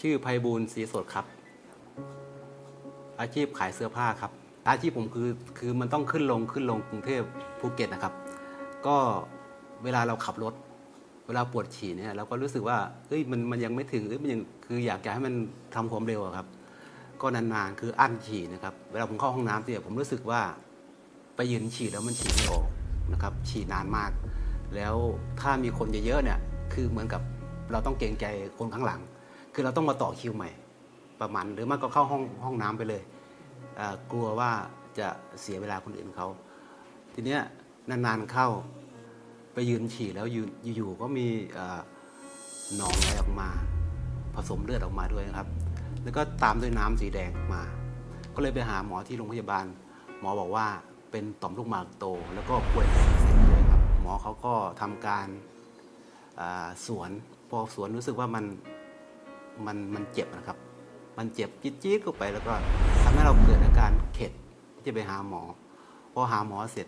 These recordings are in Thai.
ชื่อไพบูลย์ศรีสดครับ อาชีพขายเสื้อผ้าครับ อาชีพผมคือคือมันต้องขึ้นลงขึ้นลงกรุงเทพภูเก็ตนะครับ ก็เวลาเราขับรถ เวลาปวดฉี่เนี่ยเราก็รู้สึกว่าเอ้ยมันมันยังไม่ถึงเอ้ยมันยังคืออยากจะให้มันทำความเร็วครับ ก็นานๆคืออั้นฉี่นะครับ เวลาผมเข้าห้องน้ำเนี่ยผมรู้สึกว่าไปยืนฉี่แล้วมันฉี่ไม่ออกนะครับ ฉี่นานมาก แล้วถ้ามีคนเยอะๆเนี่ยคือเหมือนกับเราต้องเกรงใจคนข้างหลัง คือเราต้องมาต่อคิวใหม่ ประมาณหรือไมันก็เข้าห้องห้องน้ำไปเลยกลัวว่าจะเสียเวลาคนอื่นเขา ทีเนี้ยนานๆเข้าไปยืนฉี่แล้วยืนอยู่ๆก็มีหนองไหลออกมา ผสมเลือดออกมาด้วยนะครับ แล้วก็ตามด้วยน้ำสีแดงมา ก็เลยไปหาหมอที่โรงพยาบาล หมอบอกว่าเป็นต่อมลูกหมากโต แล้วก็ป่วยเป็นเส้นด้วยครับ หมอเขาก็ทำการสวนพอสวนรู้สึกว่ามัน มันมันเจ็บนะครับ มันเจ็บจี๊ดๆเข้าไปแล้วก็ทำให้เราเกิดอาการเข็ดที่จะไปหาหมอพอหาหมอเสร็จ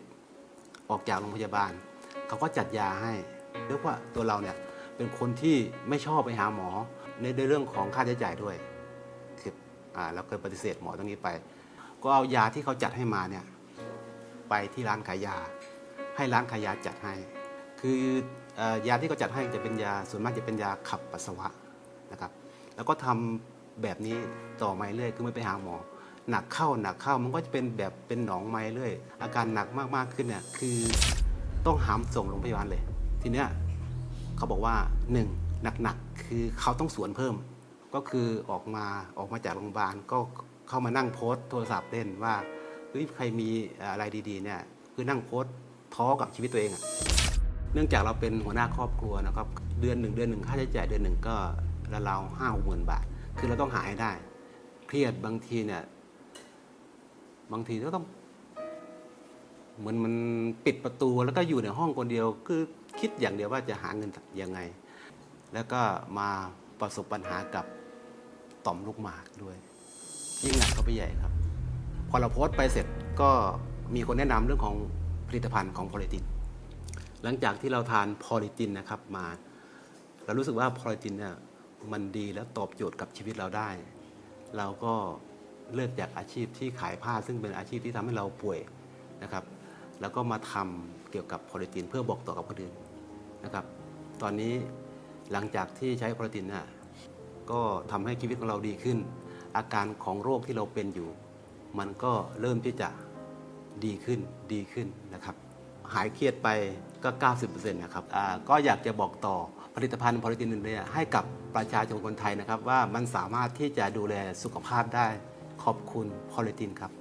ออกจากโรงพยาบาล เขาก็จัดยาให้เรียกว่าตัวเราเนี่ยเป็นคนที่ไม่ชอบไปหาหมอในเรื่องของค่าใช้จ่ายด้วยคืออ่าเราเคยปฏิเสธหมอตรงนี้ไป ก็เอายาที่เขาจัดให้มาเนี่ยไปที่ร้านขายยา ให้ร้านขายยาจัดให้ คืออยาที่เขาจัดให้จะเป็นยาส่วนมากจะเป็นยาขับปัสสาวะ นะครับ แล้วก็ทำแบบนี้ต่อมาเรื่อยคือไม่ไปหาหมอ หนักเข้าหนักเข้ามันก็จะเป็นแบบเป็นหนองไม้เรื่อยอาการหนักมากๆขึ้นเนี่ยคือต้องหามส่งโรงพยาบาลเลย ทีเนี้ยเขาบอกว่าหนึ่งหนักๆคือเขาต้องสวนเพิ่ม ก็คือออกมาออกมาจากโรงพยาบาลก็เข้ามานั่งโพสต์โทรศัพท์เล่นว่าเฮ้ยใครมีอะไรดีๆเนี่ยคือนั่งโพสต์ท้อกับชีวิตตัวเองอะเนื่องจากเราเป็นหัวหน้าครอบครัวนะครับ เดือนหนึ่งเดือนหนึ่งค่าใช้จ่ายเดือนหนึ่งก็ ราวห้าหกหมื่นบาท คือเราต้องหาให้ได้ เครียดบางทีเนี่ย บางทีก็ต้อง เหมือนมันปิดประตูแล้วก็อยู่ในห้องคนเดียว คือคิดอย่างเดียวว่าจะหาเงินยังไง แล้วก็มาประสบปัญหากับต่อมลูกหมากด้วยยิ่งหนักเข้าไปใหญ่ครับ พอเราโพสต์ไปเสร็จก็มีคนแนะนำเรื่องของผลิตภัณฑ์ของพอลิติน หลังจากที่เราทานพอลิตินนะครับมา เรารู้สึกว่าพอลิตินเนี่ย มันดีและตอบโจทย์กับชีวิตเราได้ เราก็เลิกจากอาชีพที่ขายผ้าซึ่งเป็นอาชีพที่ทำให้เราป่วยนะครับ แล้วก็มาทำเกี่ยวกับพลิตินเพื่อบอกต่อกับคนอื่นนะครับ ตอนนี้หลังจากที่ใช้พลิตินน่ะก็ทำให้ชีวิตของเราดีขึ้น อาการของโรคที่เราเป็นอยู่ มันก็เริ่มที่จะดีขึ้นดีขึ้นนะครับ หายเครียดไปก็ 90%นะครับอ่าก็อยากจะบอกต่อผลิตภัณฑ์พอลิตินเนี่ยให้กับประชาชนคนไทยนะครับ ว่ามันสามารถที่จะดูแลสุขภาพได้ขอบคุณพอลิตินครับ